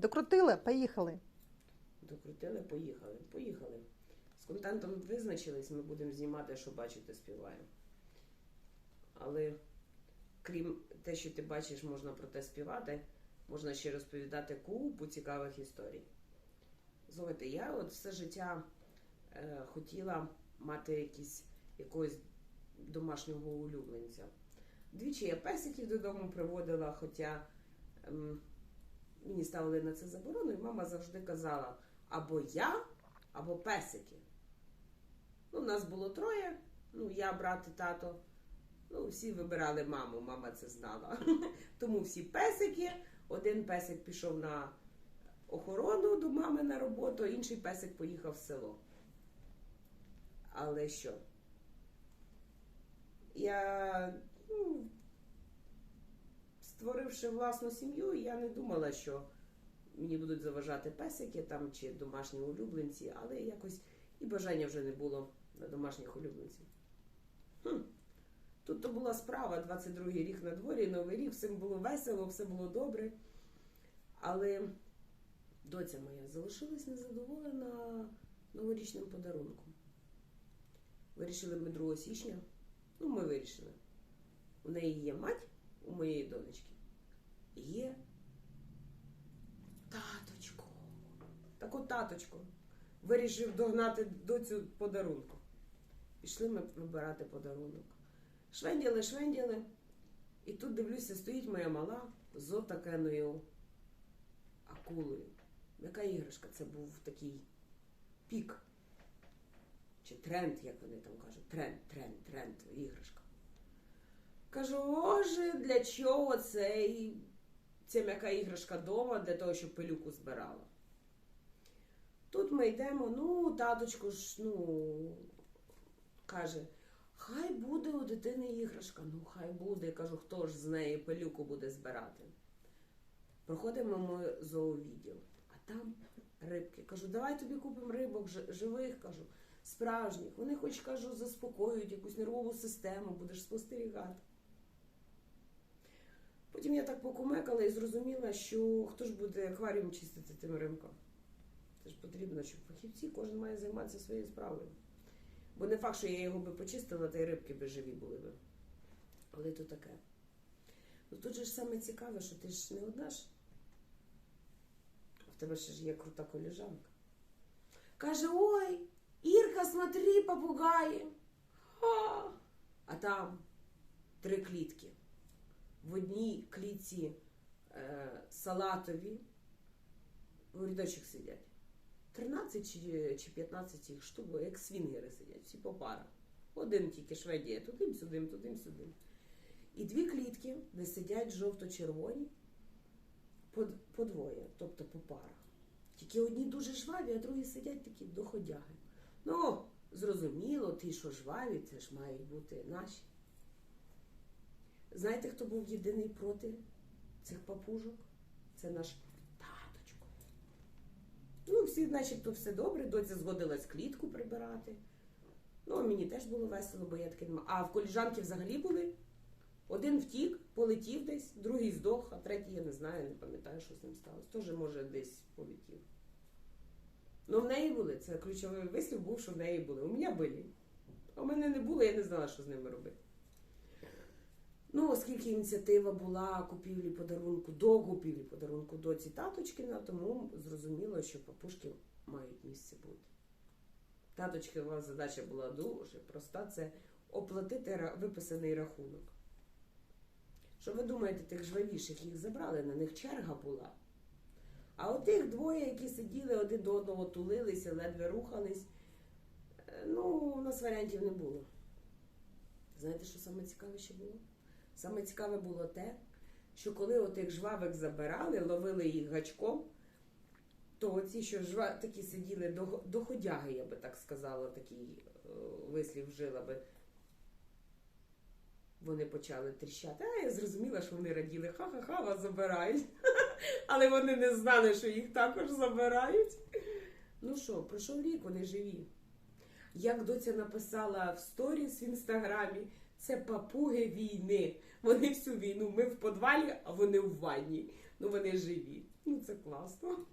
Докрутили, поїхали. Докрутили, поїхали. Поїхали. З контентом визначились, ми будемо знімати, що бачите, співаємо. Але крім те, що ти бачиш, можна про те співати, можна ще розповідати купу цікавих історій. Слухайте, я от все життя е, хотіла мати якісь, якогось домашнього улюбленця. Двічі я песиків додому приводила, хоча ем, мені ставили на це заборону, і мама завжди казала: або я, або песики. Ну, нас було троє. Ну, я, брат і тато. Ну, всі вибирали маму, мама це знала. Тому всі песики. Один песик пішов на охорону до мами на роботу, інший песик поїхав в село. Але що? Я, ну, створивши власну сім'ю, я не думала, що мені будуть заважати песики там чи домашні улюбленці, але якось і бажання вже не було на домашніх улюбленців. Хм. Тут то була справа, 22-й рік на дворі, новий рік, всім було весело, все було добре. Але доця моя залишилась незадоволена новорічним подарунком. Вирішили ми 2 січня. Ну, ми вирішили. У неї є мать у моєї донечки. Є таточко. Так от таточко. Вирішив догнати доцю подарунку. Пішли ми вибирати подарунок. Швенділи, швенділи. І тут дивлюся, стоїть моя мала з отакеною акулою. Яка іграшка? Це був такий пік. Чи тренд, як вони там кажуть. Тренд, тренд, тренд, іграшка. Кажу, боже, для чого цей, ця м'яка іграшка вдома, для того, щоб пилюку збирала. Тут ми йдемо, ну, таточко ж, ну, каже, хай буде у дитини іграшка. Ну, хай буде. Я кажу, хто ж з неї пилюку буде збирати. Проходимо ми зоовідділ, а там рибки. Кажу, давай тобі купимо рибок живих, кажу, справжніх. Вони хоч кажу, заспокоюють якусь нервову систему, будеш спостерігати. Потім я так покумекала і зрозуміла, що хто ж буде акваріум чистити тим рибкам. Це ж потрібно, щоб фахівці, кожен має займатися своєю справою. Бо не факт, що я його би почистила, та й рибки би живі були би. Але то таке. Ну тут же ж саме цікаве, що ти ж не одна ж. В тебе ще ж є крута коліжанка. Каже: ой, Ірка, смотри, попугаї. А там три клітки. В одній клітці е, салатові в рядочок сидять. 13 чи, чи 15 їх штук, як свінгери сидять, всі по парах. Один тільки Шведія, тудим сюдим, тудим сюдим. І дві клітки, де сидять жовто-червоні по, по двоє, тобто по парах. Тільки одні дуже жваві, а другі сидять такі доходяги. Ну, зрозуміло, ті, що жваві, це ж мають бути наші. Знаєте, хто був єдиний проти цих папужок? Це наш таточко. Ну, всі, начебто, все добре, доця згодилась клітку прибирати. Ну, а мені теж було весело, бо я таке не А в коліжанки взагалі були. Один втік, полетів десь, другий здох, а третій я не знаю, не пам'ятаю, що з ним сталося. Теж, може, десь полетів. Ну, в неї були. Це ключовий вислів був, що в неї були. У мене були. А в мене не було, я не знала, що з ними робити. Ну, оскільки ініціатива була купівлі подарунку до купівлі подарунку доці таточкина, тому зрозуміло, що папушки мають місце бути. Таточкова задача була дуже проста: це оплатити виписаний рахунок. Що ви думаєте, тих жвавіших їх забрали, на них черга була. А от тих двоє, які сиділи один до одного тулилися, ледве рухались, е, ну, у нас варіантів не було. Знаєте, що саме цікаве було? Саме цікаве було те, що коли отих жвавих забирали, ловили їх гачком, то оці, що жва... такі сиділи до... доходяги, я би так сказала, такий е, вислів вжила би. Вони почали тріщати. А я зрозуміла, що вони раділи, ха-ха-ха, вас забирають. Але вони не знали, що їх також забирають. Ну що, пройшов рік, вони живі. Як доця написала в сторіс в інстаграмі, це папуги війни. Вони всю війну. Ми в подвалі, а вони в ванні. Ну вони живі. Ну, це класно.